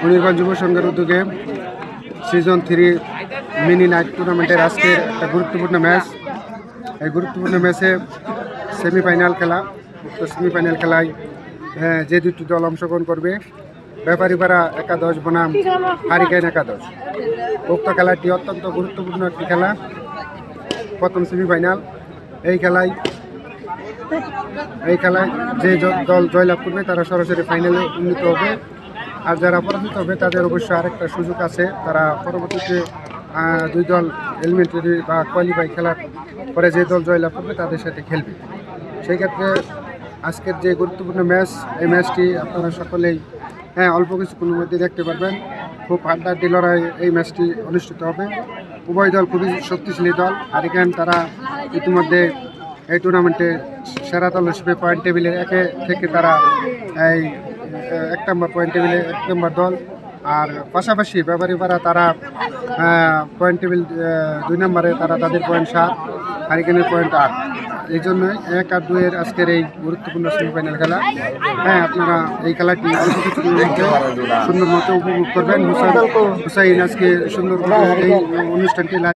মনিরগঞ্জ যুব সংঘের উদ্যোগে সিজন থ্রি মিনি নাইট টুর্নামেন্টের আজকে একটা গুরুত্বপূর্ণ ম্যাচ এই গুরুত্বপূর্ণ ম্যাচে সেমিফাইনাল খেলা উক্ত সেমিফাইনাল খেলায় আহ, যে দুটি দল অংশগ্রহণ করবে ব্যাপারী ব্যাপারীপাড়া একাদশ বনাম হারিকেন একাদশ। উক্ত খেলাটি অত্যন্ত গুরুত্বপূর্ণ একটি খেলা। প্রথম সেমিফাইনাল এই খেলায় এই খেলায় যে দল জয়লাভ করবে, তারা সরাসরি ফাইনালে উন্নীত হবে। আর যারা পরাজিত হবে, তাদের অবশ্যই আরেকটা সুযোগ আছে। তারা পরবর্তীতে দুই দল এলিমেন্টারি বা কোয়ালিফাই খেলার পরে যে দল জয়লাভ করবে, তাদের সাথে খেলবে। সেই ক্ষেত্রে আজকের যে গুরুত্বপূর্ণ ম্যাচ, এই ম্যাচটি আপনারা সকলেই হ্যাঁ অল্প কিছুক্ষণের মধ্যে দেখতে পারবেন। খুব হাড্ডাহাড্ডি লড়াই, এই ম্যাচটি অনুষ্ঠিত হবে। উভয় দল খুবই শক্তিশালী দল। আর এখানে তারা ইতিমধ্যে এই টুর্নামেন্টে সেরা দল হিসেবে পয়েন্ট টেবিলে একে থেকে তারা এই এক নম্বর পয়েন্ট টেবিলে এক নম্বর দল। আর পাশাপাশি ব্যাপারীপাড়া তারা পয়েন্ট টেবিল দুই নম্বরে তারা তাদের পয়েন্ট সাত হারিকেনের পয়েন্ট আট। এই জন্যই এক আর দুইয়ের আজকের এই গুরুত্বপূর্ণ সেমিফাইনাল খেলা। হ্যাঁ আপনারা এই খেলাটি সুন্দর মতো উপভোগ করবেন। হুসাইন আজকে সুন্দর এই অনুষ্ঠানটি